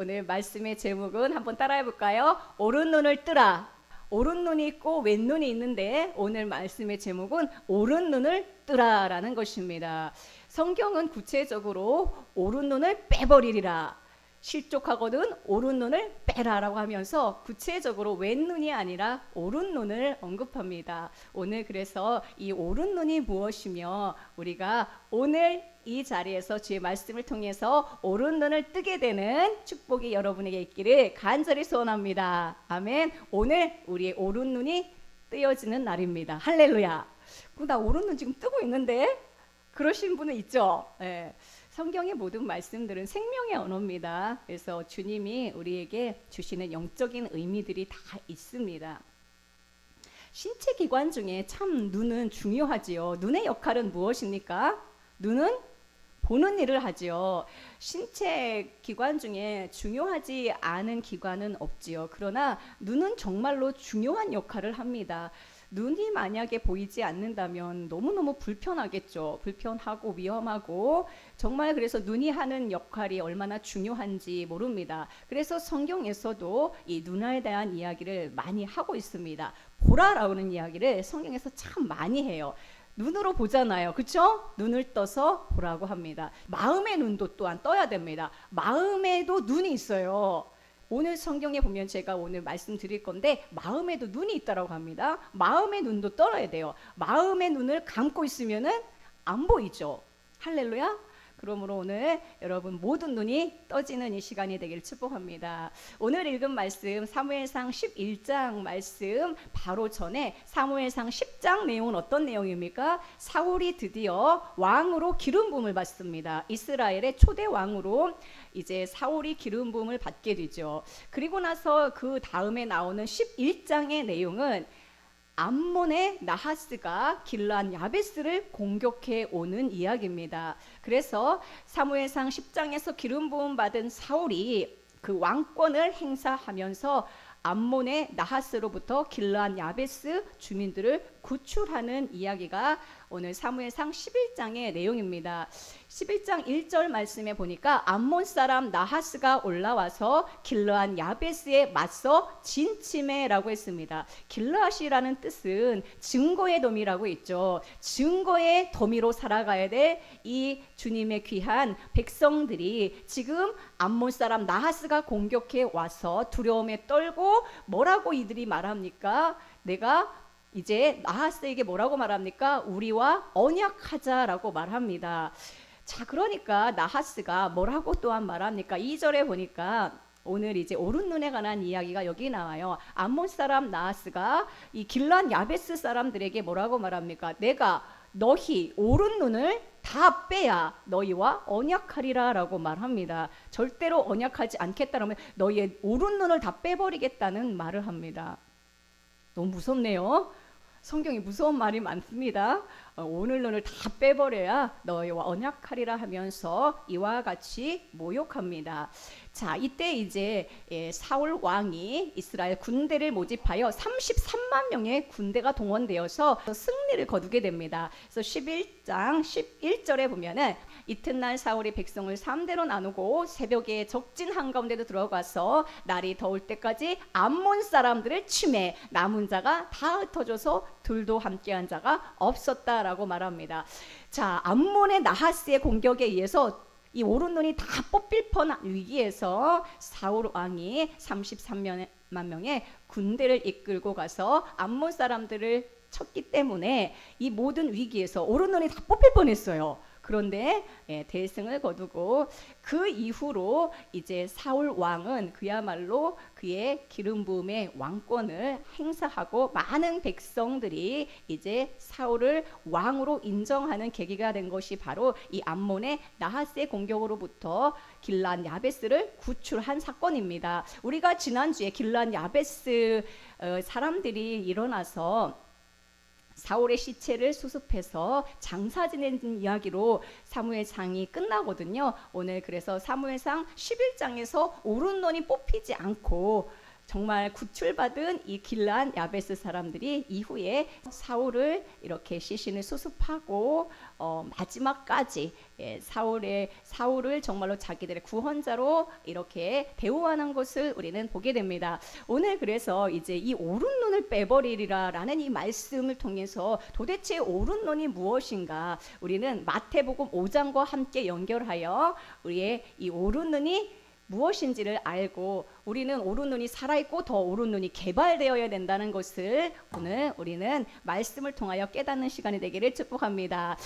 오늘 말씀의 제목은 한번 따라해 볼까요? 오른 눈을 뜨라. 오른 눈이 있고 왼 눈이 있는데 오늘 말씀의 제목은 오른 눈을 뜨라라는 것입니다. 성경은 구체적으로 오른 눈을 빼버리리라. 실족하거든 오른 눈을 빼라라고 하면서 구체적으로 왼 눈이 아니라 오른 눈을 언급합니다. 오늘 그래서 이 오른 눈이 무엇이며 우리가 오늘 이 자리에서 주의 말씀을 통해서 오른 눈을 뜨게 되는 축복이 여러분에게 있기를 간절히 소원합니다. 아멘. 오늘 우리의 오른 눈이 뜨여지는 날입니다. 할렐루야. 그나 오른 눈 지금 뜨고 있는데 그러신 분은 있죠. 예. 성경의 모든 말씀들은 생명의 언어입니다. 그래서 주님이 우리에게 주시는 영적인 의미들이 다 있습니다. 신체 기관 중에 참 눈은 중요하지요. 눈의 역할은 무엇입니까? 눈은 보는 일을 하지요. 신체 기관 중에 중요하지 않은 기관은 없지요. 그러나 눈은 정말로 중요한 역할을 합니다. 눈이 만약에 보이지 않는다면 너무너무 불편하겠죠. 불편하고 위험하고 정말 그래서 눈이 하는 역할이 얼마나 중요한지 모릅니다. 그래서 성경에서도 이 눈에 대한 이야기를 많이 하고 있습니다. 보라라는 이야기를 성경에서 참 많이 해요. 눈으로 보잖아요. 그렇죠? 눈을 떠서 보라고 합니다. 마음의 눈도 또한 떠야 됩니다. 마음에도 눈이 있어요. 오늘 성경에 보면 제가 오늘 말씀드릴 건데 마음에도 눈이 있다라고 합니다. 마음의 눈도 떨어야 돼요. 마음의 눈을 감고 있으면은 안 보이죠. 할렐루야. 그러므로 오늘 여러분 모든 눈이 떠지는 이 시간이 되길 축복합니다. 오늘 읽은 말씀 사무엘상 11장 말씀 바로 전에 사무엘상 10장 내용은 어떤 내용입니까? 사울이 드디어 왕으로 기름 부음을 받습니다. 이스라엘의 초대 왕으로 이제 사울이 기름 부음을 받게 되죠. 그리고 나서 그 다음에 나오는 11장의 내용은 암몬의 나하스가 길란 야베스를 공격해 오는 이야기입니다. 그래서 사무엘상 10장에서 기름 부음 받은 사울이 그 왕권을 행사하면서 암몬의 나하스로부터 길란 야베스 주민들을 구출하는 이야기가 오늘 사무엘상 11장의 내용입니다. 11장 1절 말씀에 보니까 암몬 사람 나하스가 올라와서 길르한 야베스에 맞서 진침해라고 했습니다. 길르앗이라는 뜻은 증거의 도미라고 있죠. 증거의 도미로 살아가야 될 이 주님의 귀한 백성들이 지금 암몬 사람 나하스가 공격해 와서 두려움에 떨고 뭐라고 이들이 말합니까? 내가 이제 나하스에게 뭐라고 말합니까? 우리와 언약하자라고 말합니다. 자, 그러니까 나하스가 뭐라고 또한 말합니까? 2절에 보니까 오늘 이제 오른 눈에 관한 이야기가 여기 나와요. 암몬 사람 나하스가 이 길란 야베스 사람들에게 뭐라고 말합니까? 내가 너희 오른 눈을 다 빼야 너희와 언약하리라라고 말합니다. 절대로 언약하지 않겠다라면 너희의 오른 눈을 다 빼버리겠다는 말을 합니다. 너무 무섭네요. 성경이 무서운 말이 많습니다. 어, 오늘 눈을 다 빼버려야 너희와 언약하리라 하면서 이와 같이 모욕합니다. 자, 이때 이제 예, 사울 왕이 이스라엘 군대를 모집하여 33만 명의 군대가 동원되어서 승리를 거두게 됩니다. 그래서 11장 11절에 보면은 이튿날 사울이 백성을 3대로 나누고 새벽에 적진 한가운데도 들어가서 날이 더울 때까지 암몬 사람들을 침해 남은 자가 다 흩어져서 둘도 함께한 자가 없었다라고 말합니다. 자, 암몬의 나하스의 공격에 의해서 이 오른 눈이 다 뽑힐 뻔한 위기에서 사울 왕이 33만 명의 군대를 이끌고 가서 암몬 사람들을 쳤기 때문에 이 모든 위기에서 오른 눈이 다 뽑힐 뻔했어요. 그런데 예, 대승을 거두고 그 이후로 이제 사울 왕은 그야말로 그의 기름 부음의 왕권을 행사하고 많은 백성들이 이제 사울을 왕으로 인정하는 계기가 된 것이 바로 이 암몬의 나하스의 공격으로부터 길란 야베스를 구출한 사건입니다. 우리가 지난주에 길란 야베스 어, 사람들이 일어나서 사울의 시체를 수습해서 장사 지내는 이야기로 사무엘상이 끝나거든요. 오늘 그래서 사무엘상 11장에서 오른 눈이 뽑히지 않고 정말 구출받은 이 길란 야베스 사람들이 이후에 사울을 이렇게 시신을 수습하고 어, 마지막까지 예, 사울의 사울을 정말로 자기들의 구원자로 이렇게 대우하는 것을 우리는 보게 됩니다. 오늘 그래서 이제 이 오른 눈을 빼버리리라라는 이 말씀을 통해서 도대체 오른 눈이 무엇인가 우리는 마태복음 5장과 함께 연결하여 우리의 이 오른 눈이 무엇인지를 알고 우리는 오른 눈이 살아있고 더 오른 눈이 개발되어야 된다는 것을 오늘 우리는 말씀을 통하여 깨닫는 시간이 되기를 축복합니다.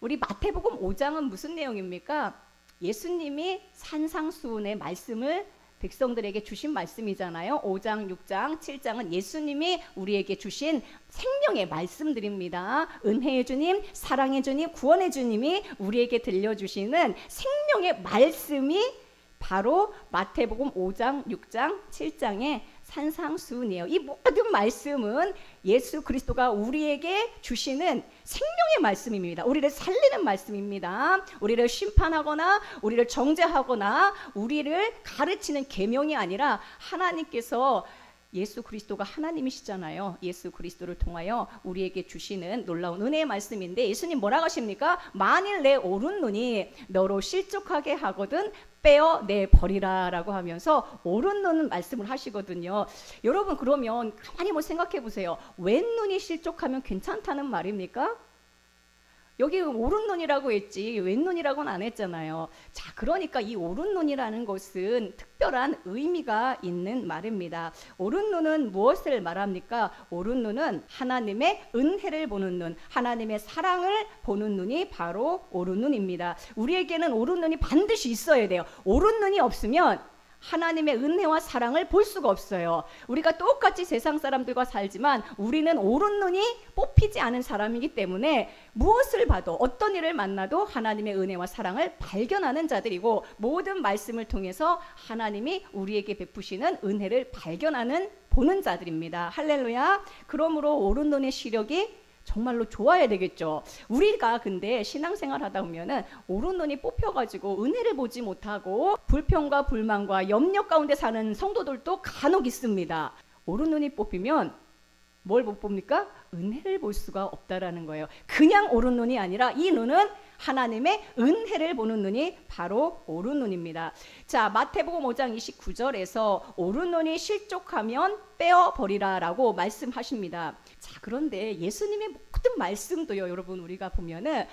우리 마태복음 5장은 무슨 내용입니까? 예수님이 산상수훈의 말씀을 백성들에게 주신 말씀이잖아요. 5장, 6장, 7장은 예수님이 우리에게 주신 생명의 말씀들입니다. 은혜의 주님, 사랑의 주님, 구원의 주님이 우리에게 들려주시는 생명의 말씀이 바로 마태복음 5장, 6장, 7장의 산상수훈이에요. 이 모든 말씀은 예수 그리스도가 우리에게 주시는 생명의 말씀입니다. 우리를 살리는 말씀입니다. 우리를 심판하거나 우리를 정죄하거나 우리를 가르치는 계명이 아니라 하나님께서 예수 그리스도가 하나님이시잖아요. 예수 그리스도를 통하여 우리에게 주시는 놀라운 은혜의 말씀인데 예수님 뭐라고 하십니까? 만일 내 오른 눈이 너로 실족하게 하거든 빼어 내 버리라라고 하면서 오른 눈은 말씀을 하시거든요. 여러분 그러면 가만히 뭐 생각해 보세요. 왼 눈이 실족하면 괜찮다는 말입니까? 여기 오른눈이라고 했지 왼눈이라고는 안 했잖아요. 자, 그러니까 이 오른눈이라는 것은 특별한 의미가 있는 말입니다. 오른눈은 무엇을 말합니까? 오른눈은 하나님의 은혜를 보는 눈, 하나님의 사랑을 보는 눈이 바로 오른눈입니다. 우리에게는 오른눈이 반드시 있어야 돼요. 오른눈이 없으면 하나님의 은혜와 사랑을 볼 수가 없어요. 우리가 똑같이 세상 사람들과 살지만 우리는 옳은 눈이 뽑히지 않은 사람이기 때문에 무엇을 봐도 어떤 일을 만나도 하나님의 은혜와 사랑을 발견하는 자들이고 모든 말씀을 통해서 하나님이 우리에게 베푸시는 은혜를 발견하는 보는 자들입니다. 할렐루야. 그러므로 옳은 눈의 시력이 정말로 좋아야 되겠죠. 우리가 근데 신앙생활 하다 보면은 오른 눈이 뽑혀가지고 은혜를 보지 못하고 불평과 불만과 염려 가운데 사는 성도들도 간혹 있습니다. 오른 눈이 뽑히면 뭘 못 봅니까? 은혜를 볼 수가 없다라는 거예요. 그냥 오른 눈이 아니라 이 눈은 하나님의 은혜를 보는 눈이 바로 오른 눈입니다. 자, 마태복음 5장 29절에서 오른 눈이 실족하면 빼어 버리라라고 말씀하십니다. 자, 그런데 예수님의 모든 말씀도요, 여러분 우리가 보면은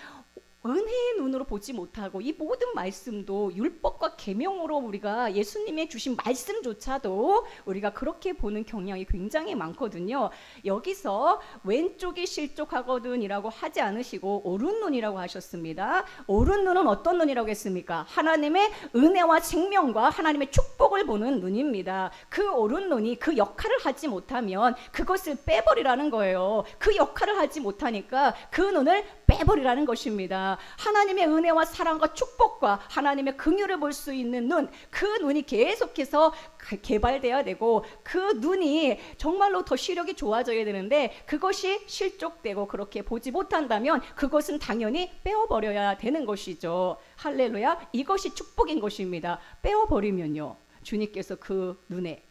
은혜의 눈으로 보지 못하고 이 모든 말씀도 율법과 계명으로 우리가 예수님의 주신 말씀조차도 우리가 그렇게 보는 경향이 굉장히 많거든요. 여기서 왼쪽이 실족하거든이라고 하지 않으시고 오른 눈이라고 하셨습니다. 오른 눈은 어떤 눈이라고 했습니까? 하나님의 은혜와 생명과 하나님의 축복을 보는 눈입니다. 그 오른 눈이 그 역할을 하지 못하면 그것을 빼버리라는 거예요. 그 역할을 하지 못하니까 그 눈을 빼버리라는 것입니다. 하나님의 은혜와 사랑과 축복과 하나님의 긍휼을 볼 수 있는 눈, 그 눈이 계속해서 개발돼야 되고 그 눈이 정말로 더 시력이 좋아져야 되는데 그것이 실족되고 그렇게 보지 못한다면 그것은 당연히 빼어버려야 되는 것이죠. 할렐루야. 이것이 축복인 것입니다. 빼어버리면요. 주님께서 그 눈에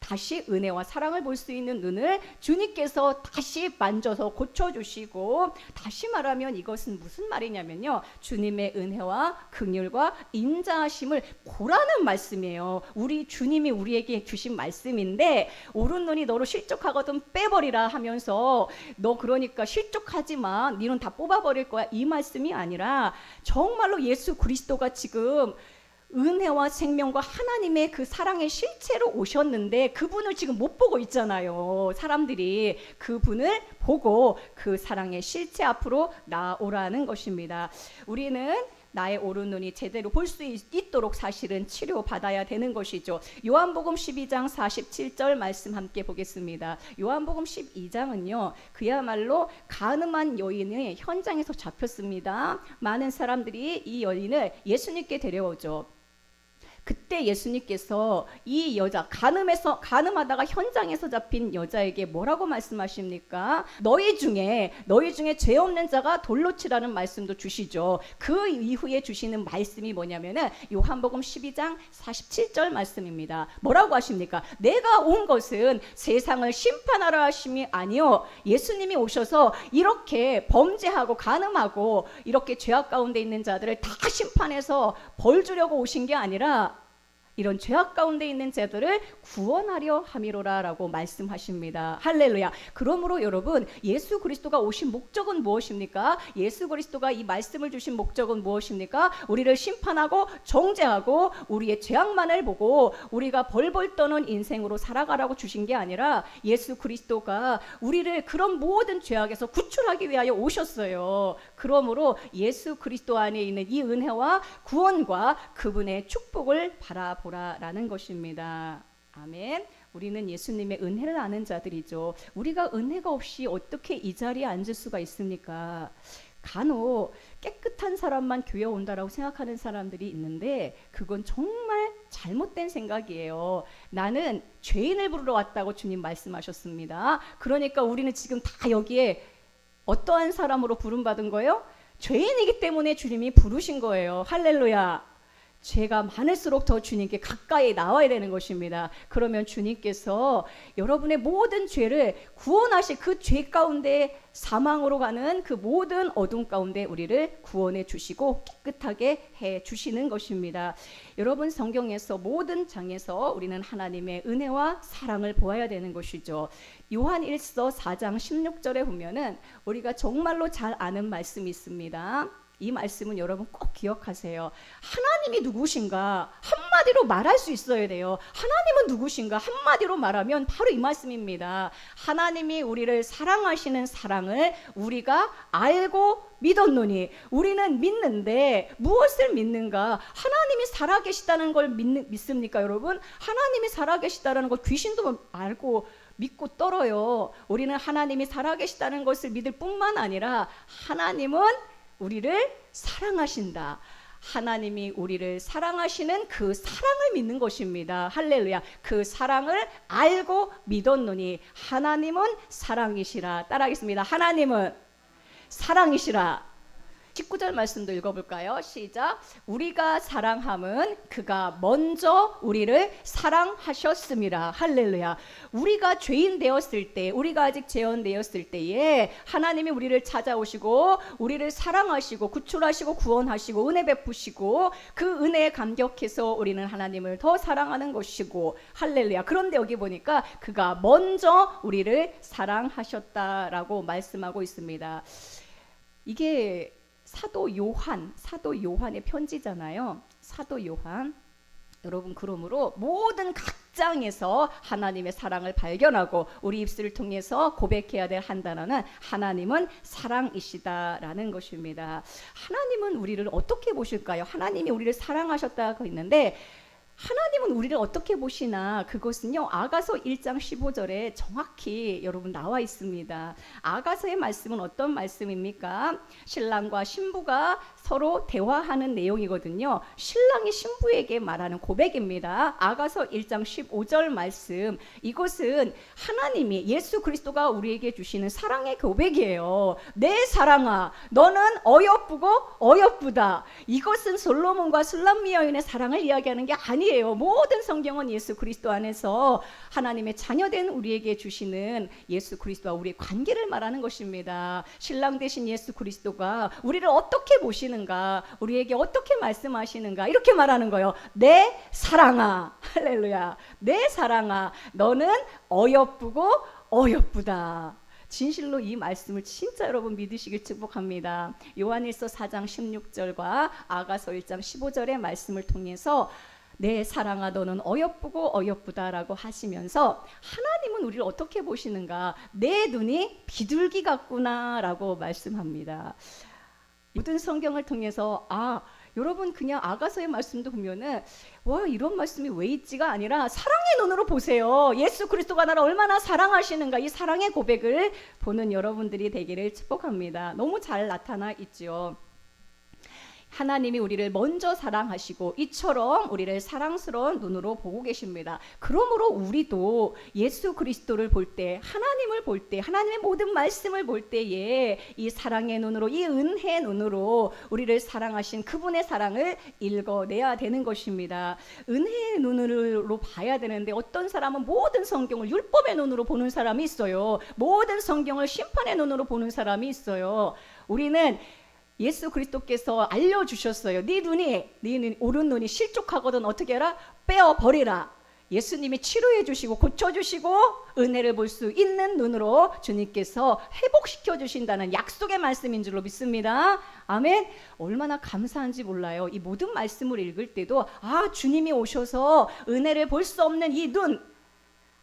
다시 은혜와 사랑을 볼 수 있는 눈을 주님께서 다시 만져서 고쳐주시고 다시 말하면 이것은 무슨 말이냐면요. 주님의 은혜와 긍휼과 인자하심을 고라는 말씀이에요. 우리 주님이 우리에게 주신 말씀인데 오른 눈이 너로 실족하거든 빼버리라 하면서 너 그러니까 실족하지만 니는 다 뽑아버릴 거야. 이 말씀이 아니라 정말로 예수 그리스도가 지금 은혜와 생명과 하나님의 그 사랑의 실체로 오셨는데 그분을 지금 못 보고 있잖아요. 사람들이 그분을 보고 그 사랑의 실체 앞으로 나오라는 것입니다. 우리는 나의 오른 눈이 제대로 볼 수 있도록 사실은 치료받아야 되는 것이죠. 요한복음 12장 47절 말씀 함께 보겠습니다. 요한복음 12장은요. 그야말로 가늠한 여인의 현장에서 잡혔습니다. 많은 사람들이 이 여인을 예수님께 데려오죠. 그때 예수님께서 이 여자 간음에서 간음하다가 현장에서 잡힌 여자에게 뭐라고 말씀하십니까? 너희 중에 너희 중에 죄 없는 자가 돌로 치라는 말씀도 주시죠. 그 이후에 주시는 말씀이 뭐냐면은 요한복음 12장 47절 말씀입니다. 뭐라고 하십니까? 내가 온 것은 세상을 심판하러 하심이 아니요 예수님이 오셔서 이렇게 범죄하고 간음하고 이렇게 죄악 가운데 있는 자들을 다 심판해서 벌 주려고 오신 게 아니라 이런 죄악 가운데 있는 자들을 구원하려 함이로라라고 말씀하십니다. 할렐루야. 그러므로 여러분 예수 그리스도가 오신 목적은 무엇입니까? 예수 그리스도가 이 말씀을 주신 목적은 무엇입니까? 우리를 심판하고 정죄하고 우리의 죄악만을 보고 우리가 벌벌 떠는 인생으로 살아가라고 주신 게 아니라 예수 그리스도가 우리를 그런 모든 죄악에서 구출하기 위하여 오셨어요. 그러므로 예수 그리스도 안에 있는 이 은혜와 구원과 그분의 축복을 바라보 라라는 것입니다. 아멘. 우리는 예수님의 은혜를 아는 자들이죠. 우리가 은혜가 없이 어떻게 이 자리에 앉을 수가 있습니까? 간혹 깨끗한 사람만 교회 온다라고 생각하는 사람들이 있는데 그건 정말 잘못된 생각이에요. 나는 죄인을 부르러 왔다고 주님 말씀하셨습니다. 그러니까 우리는 지금 다 여기에 어떠한 사람으로 부름받은 거예요? 죄인이기 때문에 주님이 부르신 거예요. 할렐루야. 죄가 많을수록 더 주님께 가까이 나와야 되는 것입니다. 그러면 주님께서 여러분의 모든 죄를 구원하실 그죄 가운데 사망으로 가는 그 모든 어둠 가운데 우리를 구원해 주시고 깨끗하게 해 주시는 것입니다. 여러분 성경에서 모든 장에서 우리는 하나님의 은혜와 사랑을 보아야 되는 것이죠. 요한 1서 4장 16절에 보면은 우리가 정말로 잘 아는 말씀이 있습니다. 이 말씀은 여러분 꼭 기억하세요. 하나님이 누구신가 한마디로 말할 수 있어야 돼요. 하나님은 누구신가 한마디로 말하면 바로 이 말씀입니다. 하나님이 우리를 사랑하시는 사랑을 우리가 알고 믿었노니 우리는 믿는데 무엇을 믿는가? 하나님이 살아계시다는 걸 믿는, 믿습니까, 여러분? 하나님이 살아계시다는 걸 귀신도 알고 믿고 떨어요. 우리는 하나님이 살아계시다는 것을 믿을 뿐만 아니라 하나님은 우리를 사랑하신다. 하나님이 우리를 사랑하시는 그 사랑을 믿는 것입니다. 할렐루야. 그 사랑을 알고 믿었노니 하나님은 사랑이시라. 따라하겠습니다. 하나님은 사랑이시라. 19절 말씀도 읽어볼까요? 시작. 우리가 사랑함은 그가 먼저 우리를 사랑하셨습니다. 할렐루야. 우리가 죄인 되었을 때, 우리가 아직 재혼 되었을 때에 하나님이 우리를 찾아오시고 우리를 사랑하시고 구출하시고 구원하시고 은혜 베푸시고 그 은혜에 감격해서 우리는 하나님을 더 사랑하는 것이고 할렐루야. 그런데 여기 보니까 그가 먼저 우리를 사랑하셨다라고 말씀하고 있습니다. 이게 사도 요한, 사도 요한의 편지잖아요. 사도 요한. 여러분 그러므로 모든 각 장에서 하나님의 사랑을 발견하고 우리 입술을 통해서 고백해야 될 한 단어는 하나님은 사랑이시다라는 것입니다. 하나님은 우리를 어떻게 보실까요? 하나님이 우리를 사랑하셨다고 있는데 하나님은 우리를 어떻게 보시나 그것은요 아가서 1장 15절에 정확히 여러분 나와 있습니다. 아가서의 말씀은 어떤 말씀입니까? 신랑과 신부가 서로 대화하는 내용이거든요. 신랑이 신부에게 말하는 고백입니다. 아가서 1장 15절 말씀 이것은 하나님이 예수 그리스도가 우리에게 주시는 사랑의 고백이에요. 내 사랑아 너는 어여쁘고 어여쁘다. 이것은 솔로몬과 술람미 여인의 사랑을 이야기하는 게 아니 에요. 아니에요. 모든 성경은 예수 그리스도 안에서 하나님의 자녀된 우리에게 주시는 예수 그리스도와 우리의 관계를 말하는 것입니다. 신랑 대신 예수 그리스도가 우리를 어떻게 보시는가, 우리에게 어떻게 말씀하시는가 이렇게 말하는 거예요. 내 사랑아, 할렐루야. 내 사랑아, 너는 어여쁘고 어여쁘다. 진실로 이 말씀을 진짜 여러분 믿으시길 축복합니다. 요한일서 4장 16절과 아가서 1장 15절의 말씀을 통해서 내 사랑아 너는 어여쁘고 어여쁘다라고 하시면서 하나님은 우리를 어떻게 보시는가? 내 눈이 비둘기 같구나라고 말씀합니다. 모든 성경을 통해서 아 여러분 그냥 아가서의 말씀도 보면은 와 이런 말씀이 왜 있지가 아니라 사랑의 눈으로 보세요. 예수 그리스도가 나를 얼마나 사랑하시는가 이 사랑의 고백을 보는 여러분들이 되기를 축복합니다. 너무 잘 나타나 있죠. 하나님이 우리를 먼저 사랑하시고 이처럼 우리를 사랑스러운 눈으로 보고 계십니다. 그러므로 우리도 예수 그리스도를 볼 때, 하나님을 볼 때, 하나님의 모든 말씀을 볼 때에 이 사랑의 눈으로, 이 은혜의 눈으로 우리를 사랑하신 그분의 사랑을 읽어내야 되는 것입니다. 은혜의 눈으로 봐야 되는데 어떤 사람은 모든 성경을 율법의 눈으로 보는 사람이 있어요. 모든 성경을 심판의 눈으로 보는 사람이 있어요. 우리는 예수 그리스도께서 알려주셨어요. 네 눈이 네 눈, 오른 눈이 실족하거든 어떻게 해라? 빼어 버리라. 예수님이 치료해 주시고 고쳐 주시고 은혜를 볼 수 있는 눈으로 주님께서 회복시켜 주신다는 약속의 말씀인 줄로 믿습니다. 아멘. 얼마나 감사한지 몰라요. 이 모든 말씀을 읽을 때도 아 주님이 오셔서 은혜를 볼 수 없는 이 눈,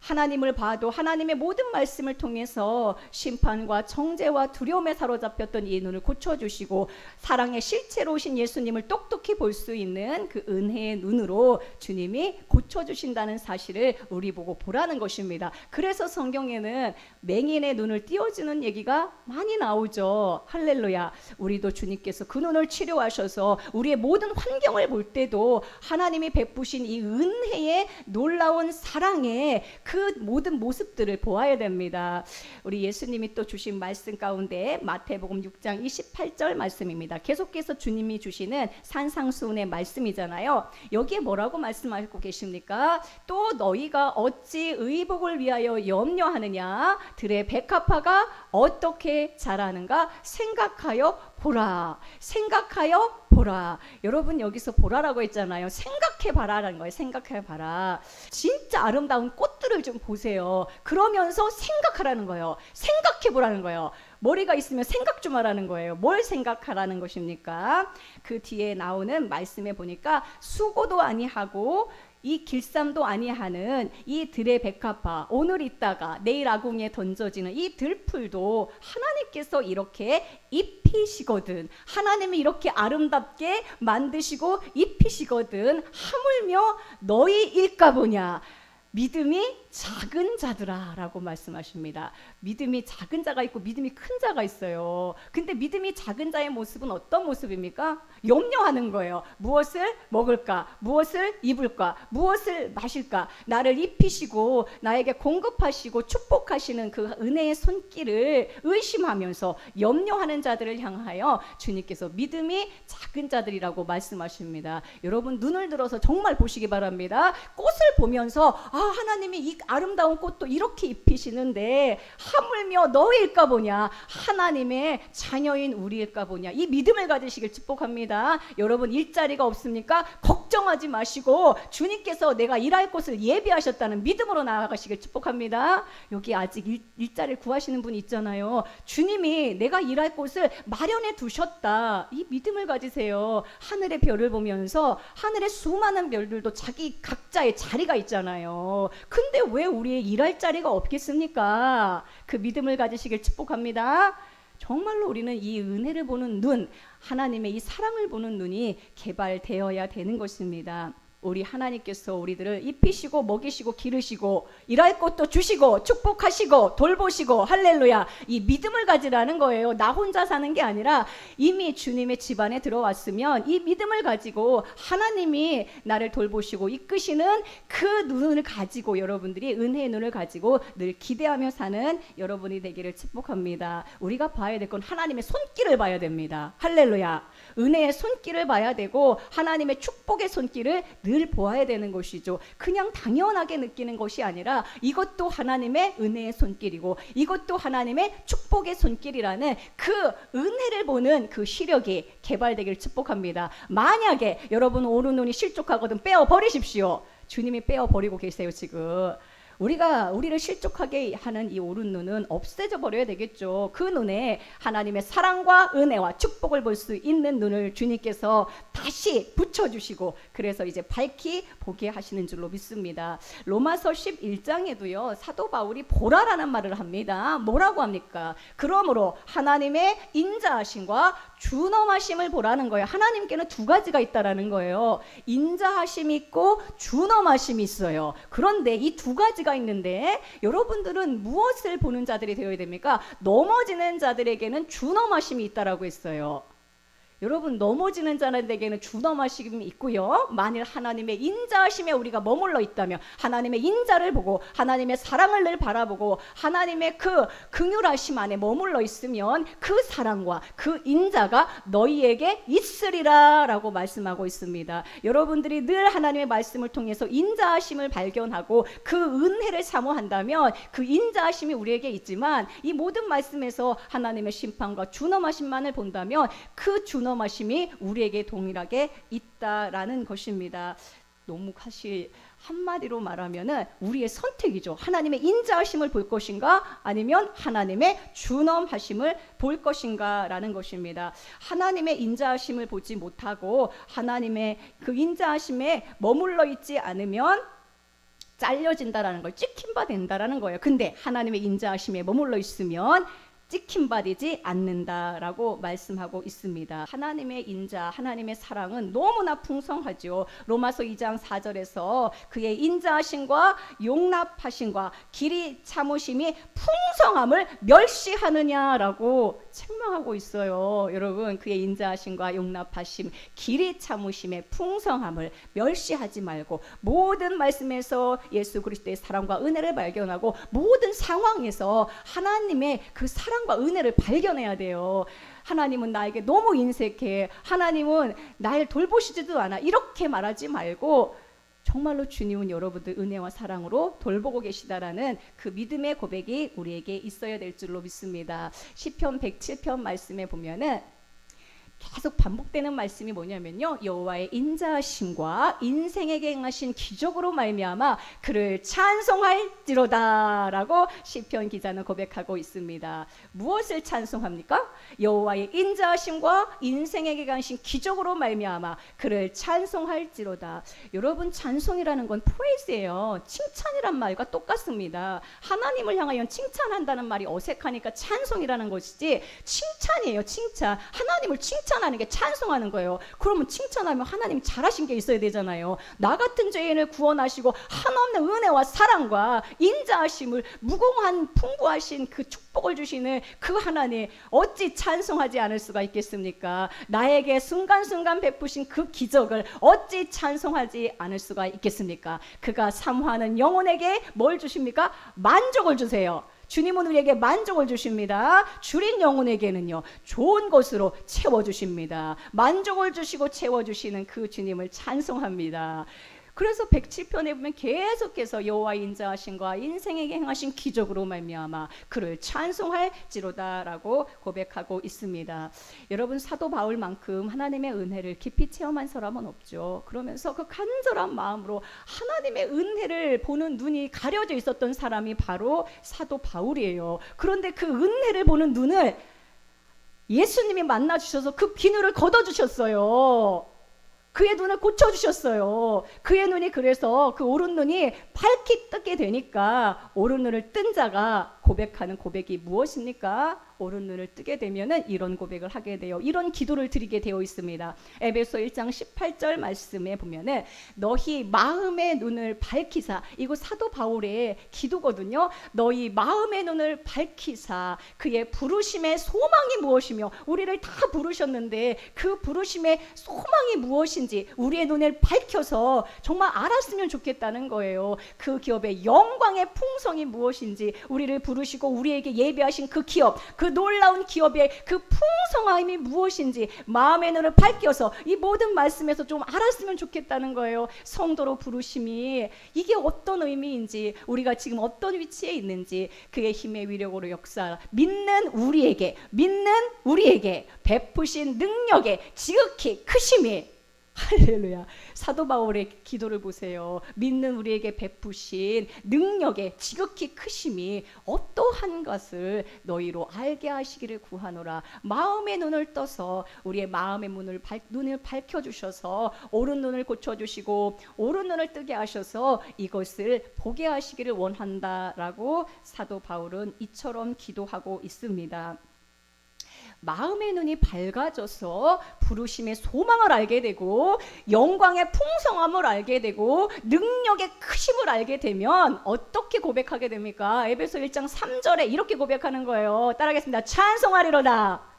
하나님을 봐도 하나님의 모든 말씀을 통해서 심판과 정죄와 두려움에 사로잡혔던 이 눈을 고쳐주시고 사랑의 실체로 오신 예수님을 똑똑히 볼 수 있는 그 은혜의 눈으로 주님이 고쳐주신다는 사실을 우리 보고 보라는 것입니다. 그래서 성경에는 맹인의 눈을 띄워주는 얘기가 많이 나오죠. 할렐루야. 우리도 주님께서 그 눈을 치료하셔서 우리의 모든 환경을 볼 때도 하나님이 베푸신 이 은혜의 놀라운 사랑에 그 모든 모습들을 보아야 됩니다. 우리 예수님이 또 주신 말씀 가운데 마태복음 6장 28절 말씀입니다. 계속해서 주님이 주시는 산상수훈의 말씀이잖아요. 여기에 뭐라고 말씀하고 계십니까? 또 너희가 어찌 의복을 위하여 염려하느냐? 들의 백합화가 어떻게 자라는가 생각하여 보라. 생각하여 보라. 여러분 여기서 보라라고 했잖아요. 생각해 봐라라는 거예요. 생각해 봐라. 진짜 아름다운 꽃들을 좀 보세요. 그러면서 생각하라는 거예요. 생각해 보라는 거예요. 머리가 있으면 생각 좀 하라는 거예요. 뭘 생각하라는 것입니까? 그 뒤에 나오는 말씀에 보니까 수고도 아니하고 이 길쌈도 아니하는 이 들의 백합화 오늘 있다가 내일 아궁이에 던져지는 이 들풀도 하나님께서 이렇게 입히시거든. 하나님이 이렇게 아름답게 만드시고 입히시거든. 하물며 너희 일까 보냐? 믿음이 작은 자들아라고 말씀하십니다. 믿음이 작은 자가 있고 믿음이 큰 자가 있어요. 근데 믿음이 작은 자의 모습은 어떤 모습입니까? 염려하는 거예요. 무엇을 먹을까? 무엇을 입을까? 무엇을 마실까? 나를 입히시고 나에게 공급하시고 축복하시는 그 은혜의 손길을 의심하면서 염려하는 자들을 향하여 주님께서 믿음이 작은 자들이라고 말씀하십니다. 여러분 눈을 들어서 정말 보시기 바랍니다. 꽃을 보면서 아 하나님이 이 아름다운 꽃도 이렇게 입히시는데 하물며 너일까 보냐 하나님의 자녀인 우리일까 보냐 이 믿음을 가지시길 축복합니다. 여러분 일자리가 없습니까? 걱정하지 마시고 주님께서 내가 일할 곳을 예비하셨다는 믿음으로 나아가시길 축복합니다. 여기 아직 일, 일자리를 구하시는 분 있잖아요. 주님이 내가 일할 곳을 마련해 두셨다. 이 믿음을 가지세요. 하늘의 별을 보면서 하늘의 수많은 별들도 자기 각자의 자리가 있잖아요. 근데 왜 우리의 일할 자리가 없겠습니까? 그 믿음을 가지시길 축복합니다. 정말로 우리는 이 은혜를 보는 눈, 하나님의 이 사랑을 보는 눈이 개발되어야 되는 것입니다. 우리 하나님께서 우리들을 입히시고 먹이시고 기르시고 일할 것도 주시고 축복하시고 돌보시고 할렐루야. 이 믿음을 가지라는 거예요. 나 혼자 사는 게 아니라 이미 주님의 집안에 들어왔으면 이 믿음을 가지고 하나님이 나를 돌보시고 이끄시는 그 눈을 가지고 여러분들이 은혜의 눈을 가지고 늘 기대하며 사는 여러분이 되기를 축복합니다. 우리가 봐야 될 건 하나님의 손길을 봐야 됩니다. 할렐루야 은혜의 손길을 봐야 되고 하나님의 축복의 손길을 늘 보아야 되는 것이죠. 그냥 당연하게 느끼는 것이 아니라 이것도 하나님의 은혜의 손길이고 이것도 하나님의 축복의 손길이라는 그 은혜를 보는 그 시력이 개발되기를 축복합니다. 만약에 여러분 오른 눈이 실족하거든 빼어 버리십시오. 주님이 빼어 버리고 계세요 지금. 우리가 우리를 실족하게 하는 이 오른 눈은 없애져 버려야 되겠죠. 그 눈에 하나님의 사랑과 은혜와 축복을 볼 수 있는 눈을 주님께서 다시 붙여 주시고 그래서 이제 밝히 보게 하시는 줄로 믿습니다. 로마서 11장에도요 사도 바울이 보라라는 말을 합니다. 뭐라고 합니까? 그러므로 하나님의 인자하심과 준엄하심을 보라는 거예요. 하나님께는 두 가지가 있다라는 거예요. 인자하심이 있고 준엄하심이 있어요. 그런데 이 두 가지가 있는데 여러분들은 무엇을 보는 자들이 되어야 됩니까? 넘어지는 자들에게는 준엄하심이 있다라고 했어요. 여러분 넘어지는 자들에게는 준엄하심이 있고요. 만일 하나님의 인자하심에 우리가 머물러 있다면 하나님의 인자를 보고 하나님의 사랑을 늘 바라보고 하나님의 그 긍휼하심 안에 머물러 있으면 그 사랑과 그 인자가 너희에게 있으리라라고 말씀하고 있습니다. 여러분들이 늘 하나님의 말씀을 통해서 인자하심을 발견하고 그 은혜를 사모한다면 그 인자하심이 우리에게 있지만 이 모든 말씀에서 하나님의 심판과 준엄하심만을 본다면 그 준엄하심이 우리에게 동일하게 있다라는 것입니다. 너무 사실 한마디로 말하면은 우리의 선택이죠. 하나님의 인자하심을 볼 것인가 아니면 하나님의 준엄하심을 볼 것인가라는 것입니다. 하나님의 인자하심을 보지 못하고 하나님의 그 인자하심에 머물러 있지 않으면 잘려진다라는 걸 찍힌 바 된다라는 거예요. 근데 하나님의 인자하심에 머물러 있으면 찍힌 바 되지 않는다라고 말씀하고 있습니다. 하나님의 인자, 하나님의 사랑은 너무나 풍성하죠. 로마서 2장 4절에서 그의 인자하심과 용납하심과 길이 참으심이 풍성함을 멸시하느냐라고 책망하고 있어요. 여러분, 그의 인자하심과 용납하심, 길이 참으심의 풍성함을 멸시하지 말고 모든 말씀에서 예수 그리스도의 사랑과 은혜를 발견하고 모든 상황에서 하나님의 그 사랑 과 은혜를 발견해야 돼요. 하나님은 나에게 너무 인색해. 하나님은 날 돌보시지도 않아. 이렇게 말하지 말고 정말로 주님은 여러분들 은혜와 사랑으로 돌보고 계시다라는 그 믿음의 고백이 우리에게 있어야 될 줄로 믿습니다. 시편 107편 말씀에 보면은 계속 반복되는 말씀이 뭐냐면요. 여호와의 인자하심과 인생에게 행하신 기적으로 말미암아 그를 찬송할지로다라고 시편 기자는 고백하고 있습니다. 무엇을 찬송합니까? 여호와의 인자하심과 인생에게 행하신 기적으로 말미암아 그를 찬송할지로다. 여러분 찬송이라는 건 프레이즈예요. 칭찬이란 말과 똑같습니다. 하나님을 향하여 칭찬한다는 말이 어색하니까 찬송이라는 것이지 칭찬이에요. 칭찬. 하나님을 칭찬 하는 게 찬송하는 거예요. 그러면 칭찬하면 하나님 잘하신 게 있어야 되잖아요. 나 같은 죄인을 구원하시고 한없는 은혜와 사랑과 인자하심을 무공한 풍부하신 그 축복을 주시는 그 하나님 어찌 찬송하지 않을 수가 있겠습니까? 나에게 순간순간 베푸신 그 기적을 어찌 찬송하지 않을 수가 있겠습니까? 그가 사모하는 영혼에게 뭘 주십니까? 만족을 주세요. 주님은 우리에게 만족을 주십니다. 줄인 영혼에게는요, 좋은 것으로 채워주십니다. 만족을 주시고 채워주시는 그 주님을 찬송합니다. 그래서 107편에 보면 계속해서 여호와 인자하신과 인생에게 행하신 기적으로 말미암아 그를 찬송할지로다라고 고백하고 있습니다. 여러분 사도 바울만큼 하나님의 은혜를 깊이 체험한 사람은 없죠. 그러면서 그 간절한 마음으로 하나님의 은혜를 보는 눈이 가려져 있었던 사람이 바로 사도 바울이에요. 그런데 그 은혜를 보는 눈을 예수님이 만나 주셔서 그 비늘을 걷어 주셨어요. 그의 눈을 고쳐 주셨어요. 그의 눈이 그래서 그 오른 눈이 밝히 뜨게 되니까 오른 눈을 뜬 자가 고백하는 고백이 무엇입니까? 오른 눈을 뜨게 되면은 이런 고백을 하게 돼요. 이런 기도를 드리게 되어 있습니다. 에베소 1장 18절 말씀에 보면은 너희 마음의 눈을 밝히사 이거 사도 바울의 기도거든요. 너희 마음의 눈을 밝히사 그의 부르심의 소망이 무엇이며 우리를 다 부르셨는데 그 부르심의 소망이 무엇인지 우리의 눈을 밝혀서 정말 알았으면 좋겠다는 거예요. 그 기업의 영광의 풍성이 무엇인지 우리를 부르 시고 우리에게 예배하신 그 기업 그 놀라운 기업의 그 풍성함이 무엇인지 마음의 눈을 밝혀서 이 모든 말씀에서 좀 알았으면 좋겠다는 거예요. 성도로 부르심이 이게 어떤 의미인지 우리가 지금 어떤 위치에 있는지 그의 힘의 위력으로 역사 믿는 우리에게 믿는 우리에게 베푸신 능력의 지극히 크심이 할렐루야. 사도 바울의 기도를 보세요. 믿는 우리에게 베푸신 능력의 지극히 크심이 어떠한 것을 너희로 알게 하시기를 구하노라. 마음의 눈을 떠서 우리의 마음의 문을 밝, 눈을 밝혀 주셔서 오른 눈을 고쳐 주시고 오른 눈을 뜨게 하셔서 이것을 보게 하시기를 원한다라고 사도 바울은 이처럼 기도하고 있습니다. 마음의 눈이 밝아져서 부르심의 소망을 알게 되고 영광의 풍성함을 알게 되고 능력의 크심을 알게 되면 어떻게 고백하게 됩니까? 에베소 1장 3절에 이렇게 고백하는 거예요. 따라하겠습니다. 찬송하리로다.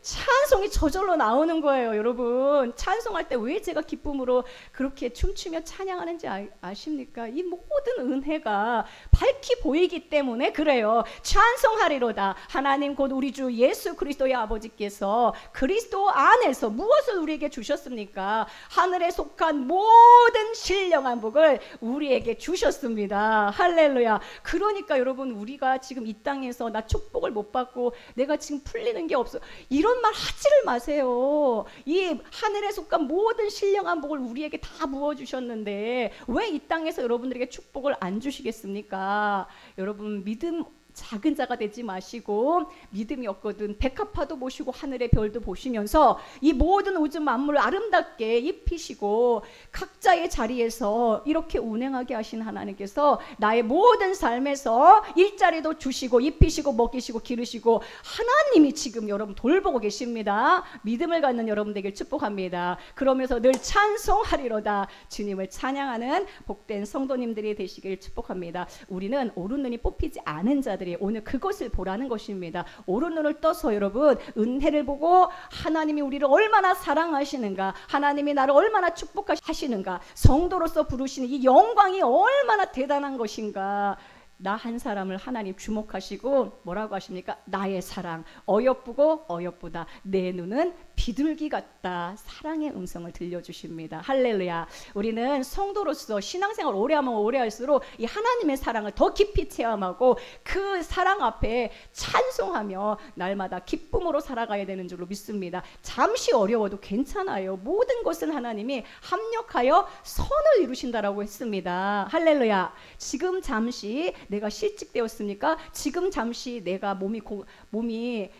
찬송이 저절로 나오는 거예요, 여러분. 찬송할 때 왜 제가 기쁨으로 그렇게 춤추며 찬양하는지 아, 십니까이 모든 은혜가 밝히 보이기 때문에 그래요. 찬송하리로다. 하나님 곧 우리 주 예수 그리스도의 아버지께서 그리스도 안에서 무엇을 우리에게 주셨습니까? 하늘에 속한 모든 신령한 복을 우리에게 주셨습니다. 할렐루야. 그러니까 여러분 우리가 지금 이 땅에서 나 축복을 못 받고 내가 지금 풀리는 게 없어. 이런 말 하지를 마세요. 이 하늘에 속한 모든 신령한 복을 우리에게 다 부어 주셨는데 왜 이 땅에서 여러분들에게 축복을 안 주시겠습니까? 여러분 믿음 작은 자가 되지 마시고 믿음이 없거든 백합화도 보시고 하늘의 별도 보시면서 이 모든 우주 만물을 아름답게 입히시고 각자의 자리에서 이렇게 운행하게 하신 하나님께서 나의 모든 삶에서 일자리도 주시고 입히시고 먹이시고 기르시고 하나님이 지금 여러분 돌보고 계십니다. 믿음을 갖는 여러분 되길 축복합니다. 그러면서 늘 찬송하리로다 주님을 찬양하는 복된 성도님들이 되시길 축복합니다. 우리는 오른 눈이 뽑히지 않은 자 들이 오늘 그것을 보라는 것입니다. 오른 눈을 떠서 여러분 은혜를 보고 하나님이 우리를 얼마나 사랑하시는가, 하나님이 나를 얼마나 축복하시는가, 성도로서 부르시는 이 영광이 얼마나 대단한 것인가. 나 한 사람을 하나님 주목하시고 뭐라고 하십니까? 나의 사랑 어여쁘고 어여쁘다. 내 눈은 비둘기 같다. 사랑의 음성을 들려주십니다. 할렐루야. 우리는 성도로서 신앙생활 오래하면 오래할수록 이 하나님의 사랑을 더 깊이 체험하고 그 사랑 앞에 찬송하며 날마다 기쁨으로 살아가야 되는 줄로 믿습니다. 잠시 어려워도 괜찮아요. 모든 것은 하나님이 합력하여 선을 이루신다라고 했습니다. 할렐루야. 지금 잠시 내가 실직되었습니까? 지금 잠시 내가 몸이 고, 몸이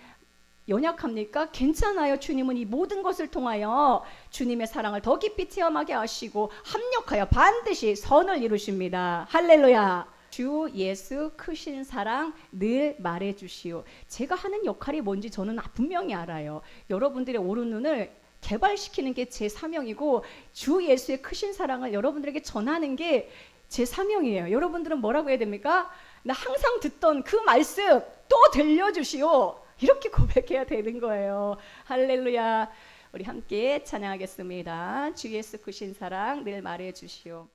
연약합니까? 괜찮아요. 주님은 이 모든 것을 통하여 주님의 사랑을 더 깊이 체험하게 하시고 합력하여 반드시 선을 이루십니다. 할렐루야. 주 예수 크신 사랑 늘 말해 주시오. 제가 하는 역할이 뭔지 저는 분명히 알아요. 여러분들의 오른 눈을 개발시키는 게 제 사명이고 주 예수의 크신 사랑을 여러분들에게 전하는 게 제 사명이에요. 여러분들은 뭐라고 해야 됩니까? 나 항상 듣던 그 말씀 또 들려주시오. 이렇게 고백해야 되는 거예요. 할렐루야. 우리 함께 찬양하겠습니다. 주 예수 크신 사랑 늘 말해 주시오.